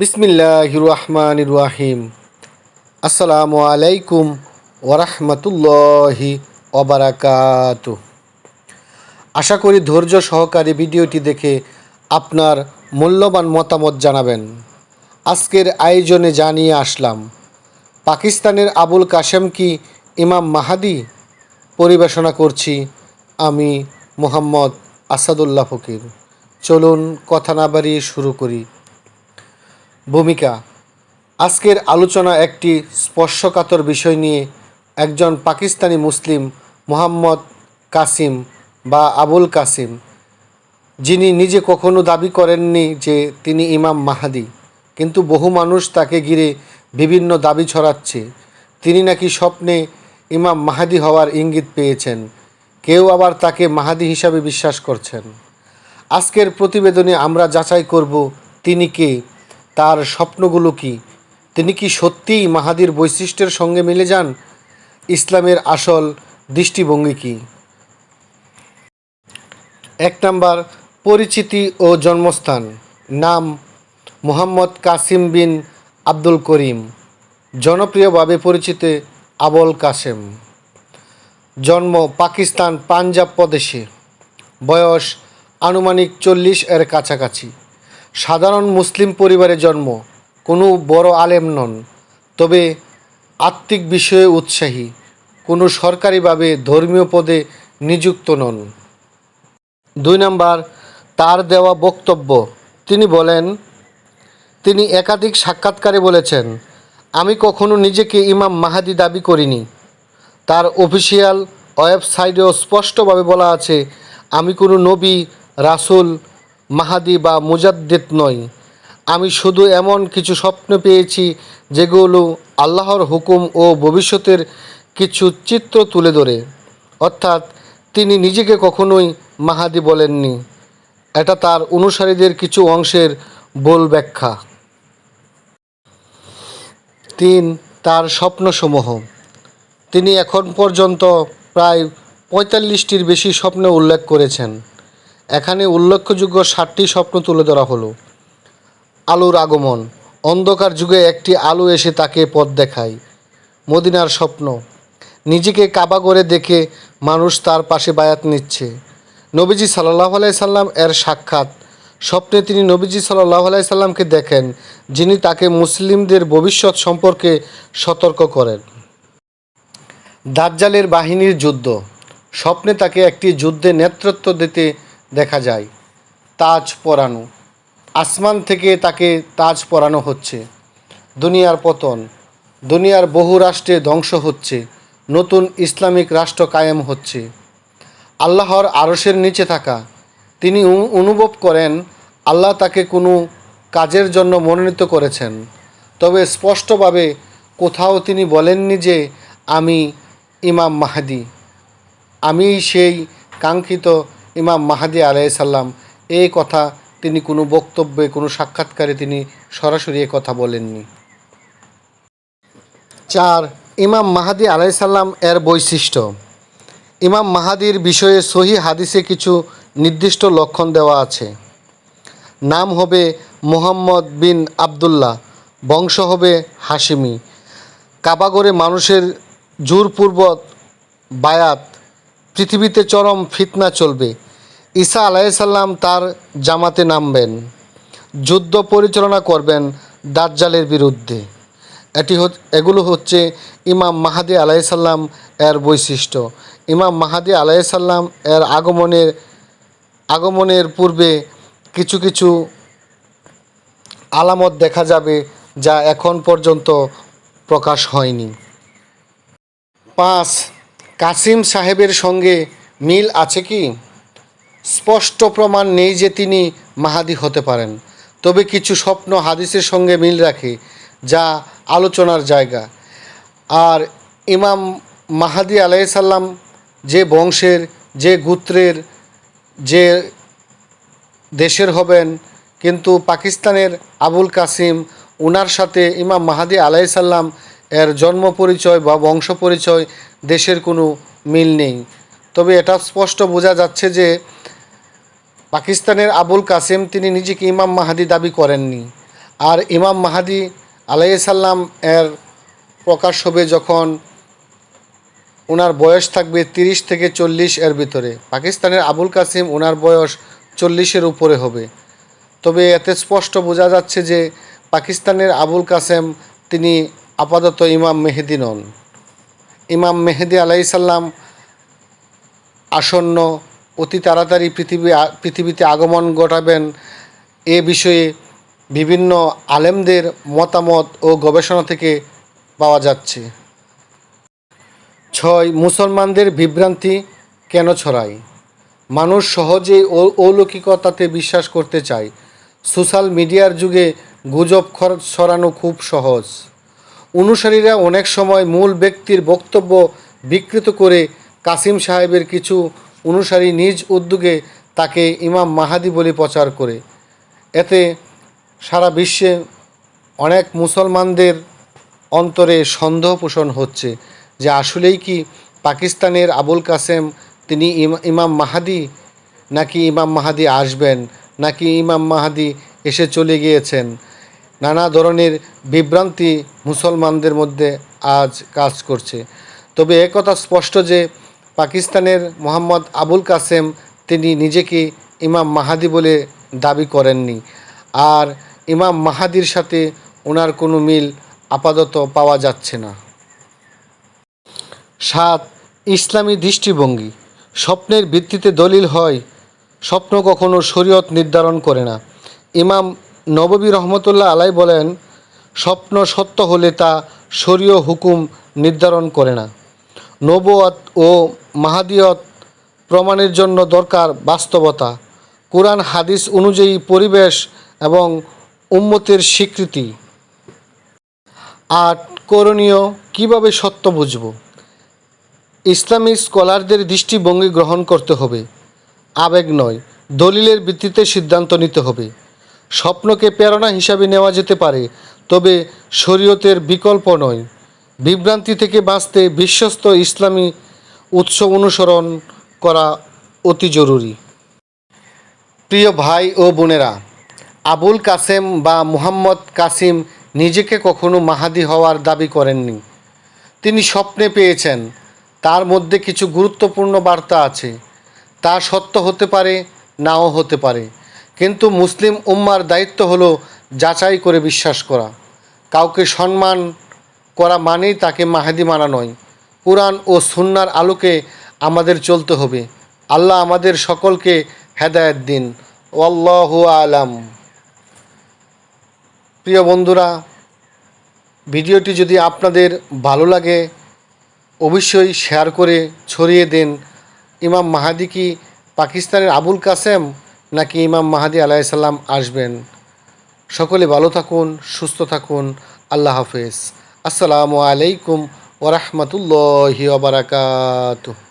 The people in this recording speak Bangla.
বিসমিল্লাহ রহমান রাহিম আসসালামু আলাইকুম ওরহমতুল্লাহি ওবরাকাত আশা করি ধৈর্য সহকারে ভিডিওটি দেখে আপনার মূল্যবান মতামত জানাবেন। আজকের আয়োজনে জানিয়ে আসলাম, পাকিস্তানের আবুল কাশেম কি ইমাম মাহাদি? পরিবেশনা করছি আমি মোহাম্মদ আসাদুল্লাহ ফকির। চলুন কথা না বাড়িয়ে শুরু করি। ভূমিকা। আজকের আলোচনা একটি স্পর্শকাতর বিষয় নিয়ে একজন পাকিস্তানি মুসলিম মোহাম্মদ কাসিম বা আবুল কাসিম, যিনি নিজে কখনো দাবি করেননি যে তিনি ইমাম মাহাদি, কিন্তু বহু মানুষ তাকে ঘিরে বিভিন্ন দাবি ছড়াচ্ছে। তিনি নাকি স্বপ্নে ইমাম মাহাদি হওয়ার ইঙ্গিত পেয়েছেন। কেউ আবার তাকে মাহাদি হিসাবে বিশ্বাস করছেন। আজকের প্রতিবেদনে আমরা যাচাই করব তিনি কে। তার স্বপ্নগুলো কি? তিনি কি সত্যিই মাহাদির বৈশিষ্ট্যের সঙ্গে মিলে যান? ইসলামের আসল দৃষ্টিভঙ্গি কি? এক নাম্বার, পরিচিতি ও জন্মস্থান। নাম, মোহাম্মদ কাসিম বিন আব্দুল করিম। জনপ্রিয়ভাবে পরিচিত আবুল কাসেম। জন্ম পাকিস্তান পাঞ্জাব প্রদেশে। বয়স আনুমানিক চল্লিশ এর কাছাকাছি। সাধারণ মুসলিম পরিবারে জন্ম, কোনো বড় আলেম নন। তবে আত্মিক বিষয়ে উৎসাহী, কোনো সরকারিভাবে ধর্মীয় পদে নিযুক্ত নন। দুই নাম্বার, তার দেওয়া বক্তব্য। তিনি বলেন, তিনি একাধিক সাক্ষাৎকারে বলেছেন, আমি কখনো নিজেকে ইমাম মাহাদি দাবি করিনি। তার অফিসিয়াল ওয়েবসাইটেও স্পষ্টভাবে বলা আছে, আমি কোনো নবী, রাসূল মাহাদি বা মুজাদ্দিদ নই আমি শুধু এমন কিছু স্বপ্ন পেয়েছি, যেগুলো আল্লাহর হুকুম ও ভবিষ্যতের কিছু চিত্র তুলে ধরে। অর্থাৎ তিনি নিজেকে কখনোই মাহাদি বলেননি। এটা তার অনুসারীদের কিছু অংশের বল ব্যাখ্যা। তিন, তার স্বপ্নসমূহ। তিনি এখন পর্যন্ত প্রায় পঁয়তাল্লিশটির বেশি স্বপ্ন উল্লেখ করেছেন। এখানে উল্লেখযোগ্য ষাটটি স্বপ্ন তুলে ধরা হলো। আলোর আগমন, অন্ধকার যুগে একটি আলো এসে তাকে পথ দেখায়। মদিনার স্বপ্ন, নিজেকে কাবা করে দেখে মানুষ তার পাশে বায়াত নিচ্ছে। নবীজি সাল্লাহ আলাই সাল্লাম এর সাক্ষাৎ। স্বপ্নে তিনি নবীজি সাল্লাহ আলাই সাল্লামকে দেখেন, যিনি তাকে মুসলিমদের ভবিষ্যৎ সম্পর্কে সতর্ক করেন। দাজ্জালের বাহিনীর যুদ্ধ, স্বপ্নে তাকে একটি যুদ্ধে নেতৃত্ব দিতে দেখা যায়। তাজ পরানো। আসমান থেকে তাকে তাজ পরানো হচ্ছে। দুনিয়ার পতন। দুনিয়ার বহু রাষ্ট্রে ধ্বংস হচ্ছে। নতুন ইসলামিক রাষ্ট্র কায়েম হচ্ছে। আল্লাহর আরশের নিচে থাকা। তিনি অনুভব করেন, আল্লাহ তাকে কোনো কাজের জন্য মনোনীত করেছেন। তবে স্পষ্টভাবে কোথাও তিনি বলেননি যে, আমি ইমাম মাহাদি। আমি সেই কাঙ্ক্ষিত ইমাম মাহাদি আলাইসাল্লাম এই কথা তিনি কোনো বক্তব্যে, কোনো সাক্ষাৎকারে তিনি সরাসরি কথা বলেননি। চার, ইমাম মাহাদি আলাইসাল্লাম এর বৈশিষ্ট্য। ইমাম মাহাদির বিষয়ে সহি হাদিসে কিছু নির্দিষ্ট লক্ষণ দেওয়া আছে। নাম হবে মোহাম্মদ বিন আবদুল্লাহ, বংশ হবে হাশিমি। কাবাগরে মানুষের জোরপূর্বক বায়াত পৃথিবীতে চরম ফিতনা চলবে। ঈসা আলাইসাল্লাম তার জামাতে নামবেন, যুদ্ধ পরিচালনা করবেন দাজ্জালের বিরুদ্ধে। এটি এগুলো হচ্ছে ইমাম মাহাদি আলাইসাল্লাম এর বৈশিষ্ট্য। ইমাম মাহাদি আলাইসাল্লাম এর আগমনের আগমনের পূর্বে কিছু কিছু আলামত দেখা যাবে যা এখন পর্যন্ত প্রকাশ হয়নি। পাঁচ কাসিম সাহেবের সঙ্গে মিল আছে কি? স্পষ্ট প্রমাণ নেই যে তিনি মাহাদি হতে পারেন। তবে কিছু স্বপ্ন হাদিসের সঙ্গে মিল রাখে, যা আলোচনার জায়গা। আর ইমাম মাহাদি আলাইসাল্লাম যে বংশের, যে গোত্রের, যে দেশের হবেন, কিন্তু পাকিস্তানের আবুল কাসিম, উনার সাথে ইমাম মাহাদি আলাইসাল্লাম এর জন্ম পরিচয় বা বংশ পরিচয় দেশের কোনো মিল নেই। তবে এটা স্পষ্ট বোঝা যাচ্ছে যে পাকিস্তানের আবুল কাসেম তিনি নিজেকে ইমাম মাহাদি দাবি করেননি। আর ইমাম মাহাদি আলাইসাল্লাম এর প্রকাশ হবে যখন ওনার বয়স থাকবে তিরিশ থেকে চল্লিশ এর ভিতরে। পাকিস্তানের আবুল কাসিম ওনার বয়স চল্লিশের উপরে হবে। তবে এতে স্পষ্ট বোঝা যাচ্ছে যে পাকিস্তানের আবুল কাসেম তিনি আপাতত ইমাম মেহেদি নন। ইমাম মেহেদি আলাইসাল্লাম আসন্ন অতি তাড়াতাড়ি পৃথিবী পৃথিবীতে আগমন ঘটাবেন এ বিষয়ে বিভিন্ন আলেমদের মতামত ও গবেষণা থেকে পাওয়া যাচ্ছে। ছয়, মুসলমানদের বিভ্রান্তি কেন ছড়ায়? মানুষ সহজেই ও- অলৌকিকতাতে বিশ্বাস করতে চায়। সোশ্যাল মিডিয়ার যুগে গুজব ছড়ানো খুব সহজ। অনুসারীরা অনেক সময় মূল ব্যক্তির বক্তব্য বিকৃত করে কাসিম সাহেবের কিছু অনুসারী নিজ উদ্যোগে তাকে ইমাম মাহাদি বলে প্রচার করে। এতে সারা বিশ্বে অনেক মুসলমানদের অন্তরে সন্দেহ পোষণ হচ্ছে যে আসলেই কি পাকিস্তানের আবুল কাসেম তিনি ইমাম মাহাদি নাকি ইমাম মাহাদি আসবেন, নাকি ইমাম মাহাদি এসে চলে গিয়েছেন? নানা ধরনের বিভ্রান্তি মুসলমানদের মধ্যে আজ কাজ করছে। তবে একথা স্পষ্ট যে পাকিস্তানের মোহাম্মদ আবুল কাসেম তিনি নিজেকে ইমাম মাহাদি বলে দাবি করেননি। আর ইমাম মাহাদির সাথে ওনার কোনো মিল আপাতত পাওয়া যাচ্ছে না। সাত, ইসলামী দৃষ্টিভঙ্গি। স্বপ্নের ভিত্তিতে দলিল হয়, স্বপ্ন কখনো শরীয়ত নির্ধারণ করে না। ইমাম নববী রহমতুল্লাহ আলাই বলেন, স্বপ্ন সত্য হলে তা শরীয় হুকুম নির্ধারণ করে না। নবুয়ত ও মাহাদিয়ত প্রমাণের জন্য দরকার বাস্তবতা। কোরআন, হাদিস অনুযায়ী পরিবেশ এবং উম্মতের স্বীকৃতি। আট, করণীয়, কীভাবে সত্য বুঝব? ইসলামী স্কলারদের দৃষ্টিভঙ্গি গ্রহণ করতে হবে। আবেগ নয়, দলিলের ভিত্তিতে সিদ্ধান্ত নিতে হবে। স্বপ্নকে প্রেরণা হিসাবে নেওয়া যেতে পারে, তবে শরীয়তের বিকল্প নয়। বিভ্রান্তি থেকে বাঁচতে বিশ্বস্ত ইসলামী উৎস অনুসরণ করা অতি জরুরি। প্রিয় ভাই ও বোনেরা, আবুল কাসেম বা মুহাম্মদ কাসিম নিজেকে কখনো মাহাদি হওয়ার দাবি করেননি। তিনি স্বপ্নে পেয়েছেন, তার মধ্যে কিছু গুরুত্বপূর্ণ বার্তা আছে। তা সত্য হতে পারে, নাও হতে পারে। কিন্তু মুসলিম উম্মার দায়িত্ব হলো যাচাই করে বিশ্বাস করা। কাউকে সম্মান করা মানেই তাকে মাহাদি মানা নয়। কোরআন ও সুন্নার আলোকে আমাদের চলতে হবে। আল্লাহ আমাদের সকলকে হেদায়েত দিন। ওয়াল্লাহু আলাম। প্রিয় বন্ধুরা, ভিডিওটি যদি আপনাদের ভালো লাগে, অবশ্যই শেয়ার করে ছড়িয়ে দেন। ইমাম মাহাদি কি পাকিস্তানের আবুল কাসেম? নাকি ইমাম মাহাদি আলাইসাল্লাম আসবেন? সকলে ভালো থাকুন, সুস্থ থাকুন। আল্লাহ হাফেজ। আসসালামু আলাইকুম ওরহমতুল্লাহি ওবরাকাতুহ